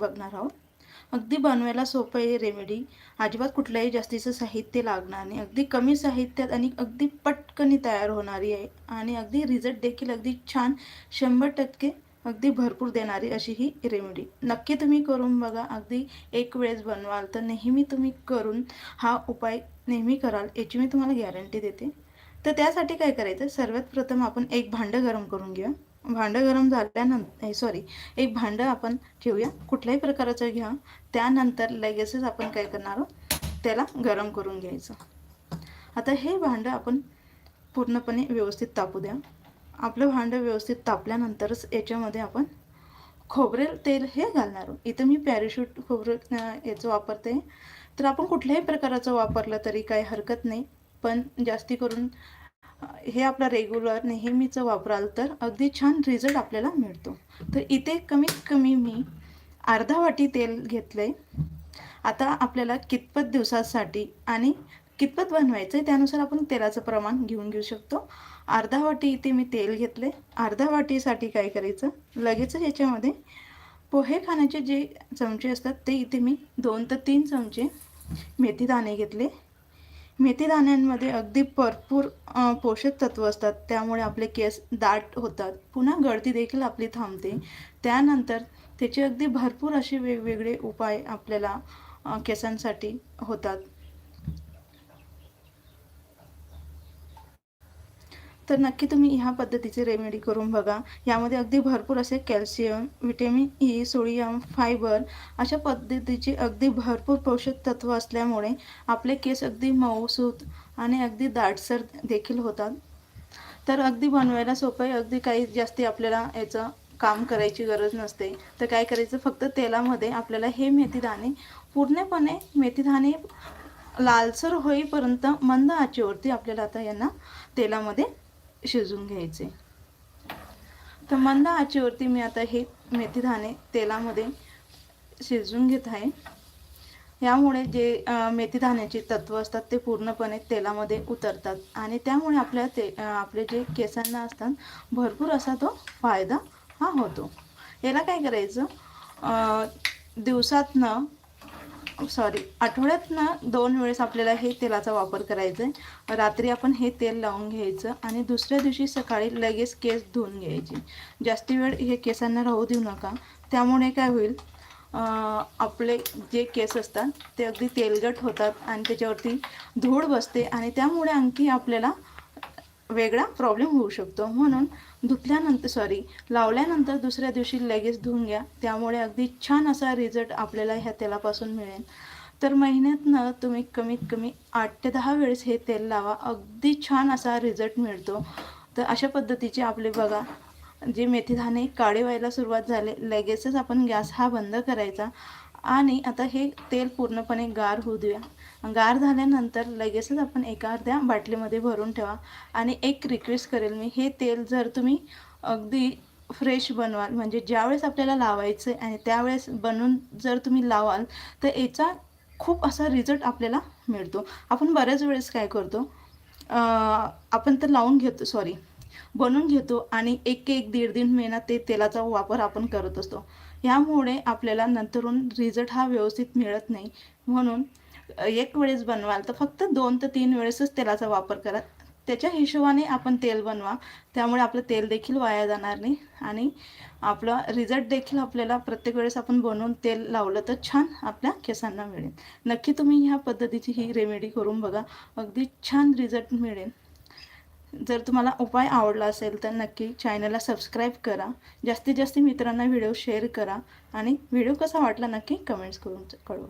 बघणार आहोत. अगदी बनवायला सोपं आहे रेमेडी अजिबात कुठल्याही जास्तीचं साहित्य लागणार नाही. अगदी कमी साहित्यात आणि अगदी पटकनी तयार होणारी आहे. आणि अगदी रिझल्ट देखील अगदी छान शंभर टक्के अगदी भरपूर देणारी अशी ही रेमेडी नक्की तुम्ही करून बघा. अगदी एक वेळेस बनवाल तर नेहमी तुम्ही करून हा उपाय नेहमी कराल याची मी तुम्हाला गॅरंटी देते. तर त्यासाठी काय करायचं? सर्वात प्रथम आपण एक भांडं गरम करून घेऊया. भांडं गरम झाल्यानंतर सॉरी एक भांडं आपण ठेवूया. कुठल्याही प्रकाराचं घ्या. त्यानंतर लगेचच आपण काय करणार आहोत? त्याला गरम करून घ्यायचं. आता हे भांडं आपण पूर्णपणे व्यवस्थित तापू द्या. आपलं भांडं व्यवस्थित तापल्यानंतरच याच्यामध्ये आपण खोबरेल तेल हे घालणार आहोत. इथं मी पॅरेशूट खोबरं याचं वापरते. तर आपण कुठल्याही प्रकाराचं वापरलं तरी काही हरकत नाही. पण जास्ती करून हे आपलं रेग्युलर नेहमीचं वापराल तर अगदी छान रिझल्ट आपल्याला मिळतो. तर इथे कमीत कमी मी अर्धा वाटी तेल घेतलं आहे आता आपल्याला कितपत दिवसासाठी आणि कितपत बनवायचं आहे त्यानुसार आपण तेलाचं प्रमाण घेऊन घेऊ शकतो. अर्धा वाटी इथे मी तेल घेतले अर्धा वाटीसाठी काय करायचं? लगेच याच्यामध्ये पोहे खाण्याचे जे चमचे असतात ते इथे मी दोन ते तीन चमचे मेथी दाणे घेतले. मेथीदाण्यांमध्ये अगदी भरपूर पोषक तत्व असतात. त्यामुळे आपले केस दाट होतात. पुन्हा गळती देखील आपली थांबते. त्यानंतर त्याचे अगदी भरपूर असे वेगवेगळे उपाय आपल्याला केसांसाठी होतात. तर नक्की तुम्ही ह्या पद्धतीची रेमेडी करून बघा. यामध्ये अगदी भरपूर असे calcium vitamin E sodium fibre अशा पद्धतीची अगदी भरपूर पोषक तत्व असल्यामुळे आपले केस अगदी मऊसूत आणि अगदी दाटसर देखील होतात. तर अगदी बनवायला सोपं आहे. अगदी काही जास्ती आपल्याला याचं काम करायची गरज नसते. तर काय करायचं? फक्त तेलामध्ये आपल्याला हे मेथीदाणे पूर्णपणे मेथीदाणे लालसर होईपर्यंत मंद आचेवरती आपल्याला आता यांना तेलामध्ये शिजवून घ्यायचे. तर मंद आचीवरती मी आता हे मेथीदाणे तेलामध्ये शिजवून घेत आहे. यामुळे जे मेथी मेथीदाण्याचे तत्व असतात ते पूर्णपणे तेलामध्ये उतरतात आणि त्यामुळे आपल्या ते आपले जे केसांना असतात भरपूर असा तो फायदा हा होतो. याला काय करायचं? दिवसातनं Oh, सॉरी आठवड्यात ना दोन वेळेस आपल्याला हे तेलाचा वापर करायचा आहे रात्री आपण हे तेल लावून घ्यायचं आणि दुसऱ्या दिवशी सकाळी लगेच केस धुवून घ्यायचे. जास्ती वेळ हे केसांना राहू देऊ नका. त्यामुळे काय होईल आपले जे केस असतात ते अगदी तेलगट होतात आणि त्याच्यावरती धूळ बसते आणि त्यामुळे आणखी आपल्याला वेगळा प्रॉब्लेम होऊ शकतो. म्हणून धुतल्यानंतर सॉरी लावल्यानंतर दुसऱ्या दिवशी लगेच धुवून घ्या. त्यामुळे अगदी छान असा रिझल्ट आपल्याला ह्या तेलापासून मिळेल. तर महिन्यातनं तुम्ही कमीत कमी आठ ते दहा वेळेस हे तेल लावा. अगदी छान असा रिझल्ट मिळतो. तर अशा पद्धतीचे आपले बघा जे मेथीदाणे काळे व्हायला सुरुवात झाले लगेचच आपण गॅस हा बंद करायचा. आणि आता हे तेल पूर्णपणे गार होऊ देऊया गार झाल्यानंतर लगेचच आपण एका अर्ध्या बाटलीमध्ये भरून ठेवा. आणि एक रिक्वेस्ट करेल मी हे तेल जर तुम्ही अगदी फ्रेश बनवाल म्हणजे ज्यावेळेस आपल्याला लावायचं आहे आणि त्यावेळेस बनवून जर तुम्ही लावाल तर याचा खूप असा रिझल्ट आपल्याला मिळतो. आपण बऱ्याच वेळेस काय करतो आपण तर लावून घेतो सॉरी बनवून घेतो आणि एक एक दीड दीड महिना ते तेलाचा वापर आपण करत असतो. यामुळे आपल्याला नंतरून रिझल्ट हा व्यवस्थित मिळत नाही. म्हणून एक वेळेस बनवाल तर फक्त दोन ते तीन वेळेसच तेलाचा वापर करा. त्याच्या हिशोबाने आपण तेल बनवा. त्यामुळे आपलं तेल देखील वाया जाणार नाही आणि आपला रिझल्ट देखील आपल्याला प्रत्येक वेळेस आपण बनवून तेल लावलं तर छान आपल्या केसांना मिळेल. नक्की तुम्ही ह्या पद्धतीची ही रेमेडी करून बघा. अगदी छान रिझल्ट मिळेल. जर तुम्हाला उपाय आवडला असेल तर नक्की चॅनलला सबस्क्राईब करा. जास्तीत जास्त मित्रांना व्हिडिओ शेअर करा आणि व्हिडिओ कसा वाटला नक्की कमेंट्स करून कळवा.